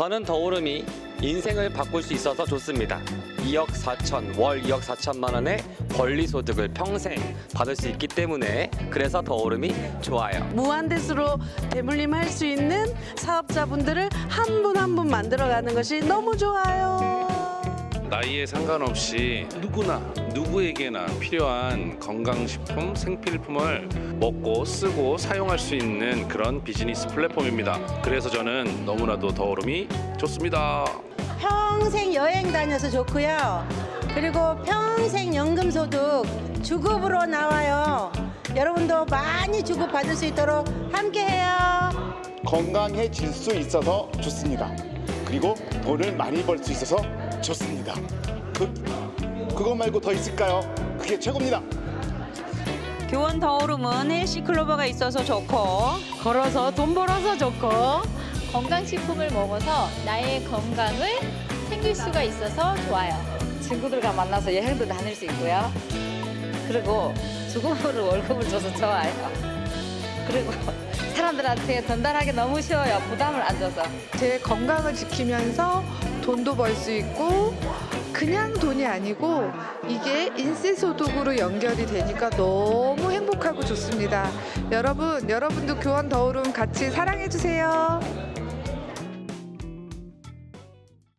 저는 더오름이 인생을 바꿀 수 있어서 좋습니다. 2억 4천, 월 2억 4천만 원의 권리 소득을 평생 받을 수 있기 때문에 그래서 더오름이 좋아요. 무한대수로 대물림 할 수 있는 사업자분들을 한 분 한 분 만들어가는 것이 너무 좋아요. 나이에 상관없이 누구나 누구에게나 필요한 건강식품, 생필품을 먹고 쓰고 사용할 수 있는 그런 비즈니스 플랫폼입니다. 그래서 저는 너무나도 더오름이 좋습니다. 평생 여행 다녀서 좋고요. 그리고 평생 연금 소득 주급으로 나와요. 여러분도 많이 주급 받을 수 있도록 함께해요. 건강해질 수 있어서 좋습니다. 그리고 돈을 많이 벌 수 있어서 좋습니다. 그 그것 말고 더 있을까요? 그게 최고입니다. 교원 더오름은 헬시 클로버가 있어서 좋고 걸어서 돈 벌어서 좋고 건강식품을 먹어서 나의 건강을 챙길 수가 있어서 좋아요. 친구들과 만나서 여행도 다닐 수 있고요. 그리고 주급으로 월급을 줘서 좋아요. 그리고 사람들한테 전달하기 너무 쉬워요. 부담을 안 줘서. 제 건강을 지키면서 돈도 벌 수 있고 그냥 돈이 아니고 이게 인세 소득으로 연결이 되니까 너무 행복하고 좋습니다. 여러분, 여러분도 교원 더오름 같이 사랑해 주세요.